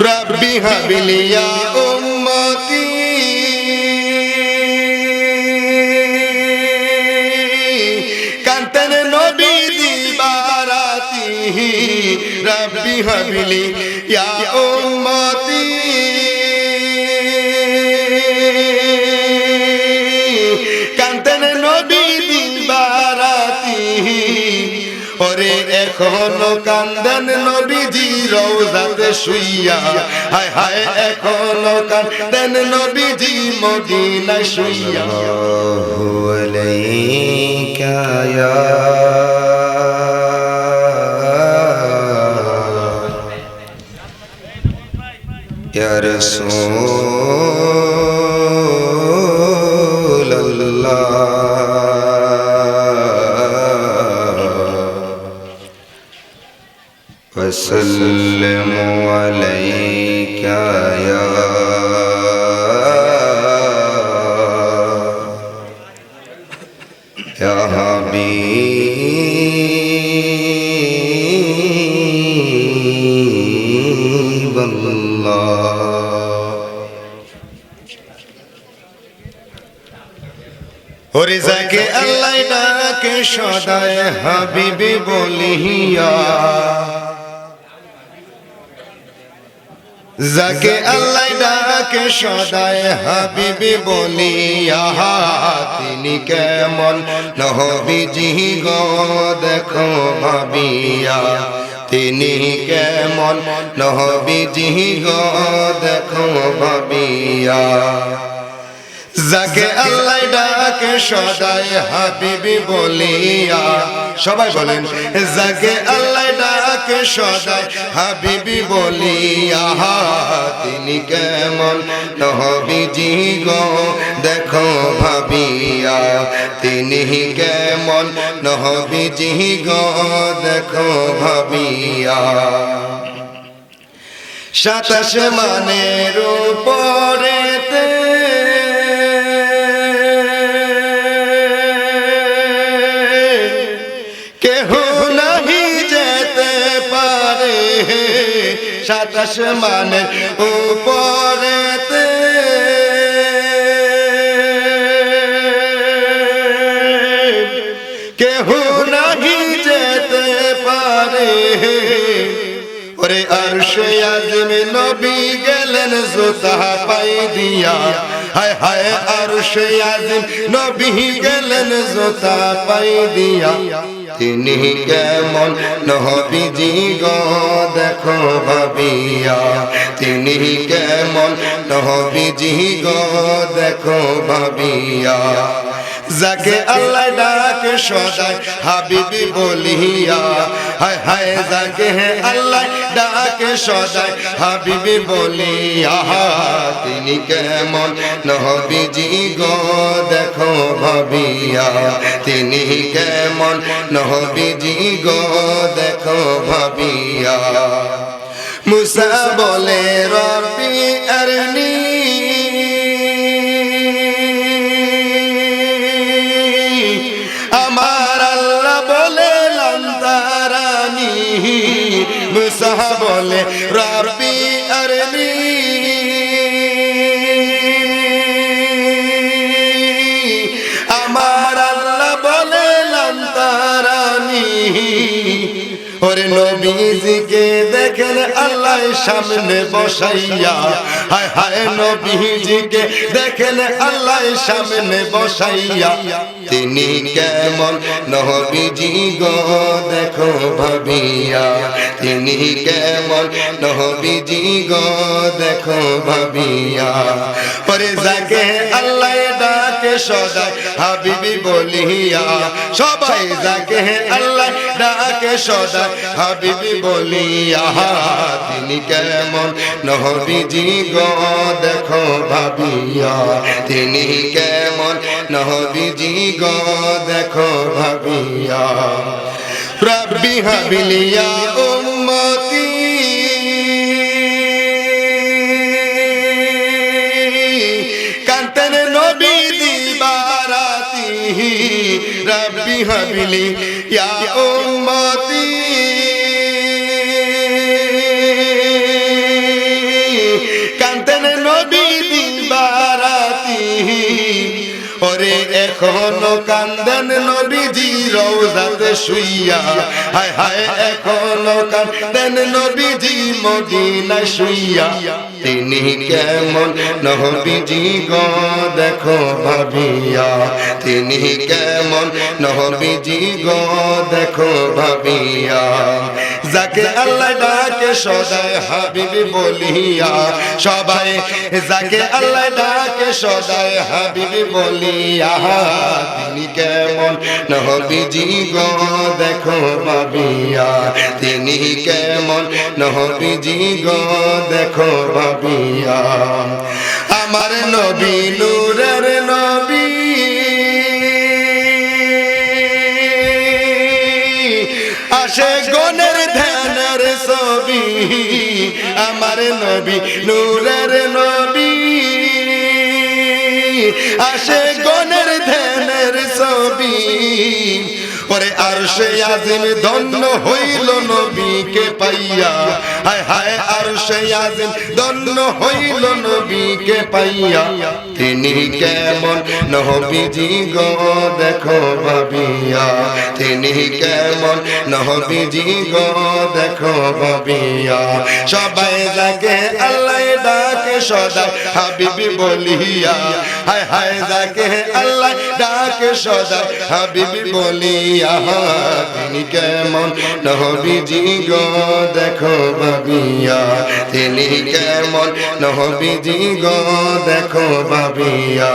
রব্বি হাবিলিয়া উম্মতি কান্তন নবী দিবারাতি রব্বি হাবিলি ইয়া উম্মতি ওরে এখনো কান্দন নবীজি রওজাতে শুইয়া হায় হায় এখনো কান্দন নবীজি মদিনায় শুইয়া عليك يا يا رسول الله وسلم عليك يا يا حبيب الله ওরে যাকে আল্লাহ ডাকে সদায় হাবিবি বলিয়া যাকে আল্লাহ ডাকে সদায় হাবিবি বলিয়া তিনি কেমন? নহবিজি গো, দেখো ভাবিয়া, তিনি কেমন? নহবিজি গো, দেখো ভাবিয়া। যাকে আল্লাহ ডাকে, সদাই হাবিবি বলিয়া। সবাই বলেন, যাকে আল্লাহ ডাকে, সদাই হাবিবি বলিয়া। তিনি কেমন নহবিজি গো, দেখো ভাবিয়া। তিনি কেমন নহবিজি গো, দেখো ভাবিয়া। সাতাশ মানের উপরেতে সাতাশ মানের উপরেতে। কেহ নাহি যেতে পারে। ওরে আরশে আজমে নবী গেলেন জোতা পাই দিয়া। হায় হায় আরশে আজম নবী গেলেন জোতা পাই দিয়া। তিনি কেমন? নহবিজি গো দেখো ভাবিয়া। তিনি কেমন? নহবিজি গো দেখো ভাবিয়া। যাকে আল্লাহ ডাকে সদাই, হাবিবি বলিয়া। হায় হায়, যাকে হে আল্লাহ ডাকে সদাই, হাবিবি বলিয়া। তিনি কেমন নহবিজি গো, দেখো ভাবিয়া। তিনি কেমন নহবিজি গো, দেখো ভাবিয়া। মুসা বলে রবি আরনি মুসা বলে, রবি আরনি আমার আল্লাহ বলে লন্তারানি ওরে নবীজিকে দেখেন আল্লাহ সামনে বসাইয়া, হায় হায় নবীজিকে দেখেন আল্লাহ সামনে বসাইয়া। তিনি কেমন নবীজি গো দেখো ভাবিয়া। তিনি কেমন নবীজি গো দেখো ভাবিয়া। পরে যাকে আল্লাহ ডাকে সদাই, হাবিবি বলিয়া। সবাই যাকে আল্লাহ ডাকে সদাই, হাবিবি বলিয়া তিনি কেমন নহবিজি গো, দেখো ভাবিয়া। তিনি কেমন নহবিজি গো, দেখো ভাবিয়া। রব্বি হাবিলিয়া উম্মতি। কান্তন নবী দিবারাতি। রব্বি হাবিলি ইয়া উম্মতি। কান্দেন নবীজি রওজাতে শুইয়া, হায় হায় এখনও কান্দেন নবীজি মদিনা শুইয়া। তিনি কেমন নবীজি গো দেখো ভাবিয়া। তিনি কেমন নবীজি গো দেখো ভাবিয়া। যাকে আল্লাহ ডাকে সদায় হাবিবি বলিয়া। সবাই যাকে আল্লাহ ডাকে সদায় হাবিবি বলিয়া। তিনি কেমন নহবিজি গো, দেখো ভাবিয়া। তিনি কেমন নহবিজি গো, দেখো ভাবিয়া। আমার নবী, নূরের নবী আমার নবী নূরের নবী। আসে গনের ধ্যানের ছবি। আর সে আজিম হইল নবীকে পাইয়া। হায় হায়, আর সে আজিম হইল নবীকে পাইয়া। তিনি কেমন নহবিজি গো, দেখো ভাবিয়া। তিনি কেমন নহবিজি গো, দেখো ভাবিয়া। সবাই লাগে আল্লাহ সদাই হাবিবি বলিয়া। হায় হায় যাকে আল্লাহ ডাকে সদাই হাবিবি বলিয়া। তিনি কেমন নহবিজি গো দেখো ভাবিয়া। তিনি কেমন নহবিজি গো দেখো ভাবিয়া।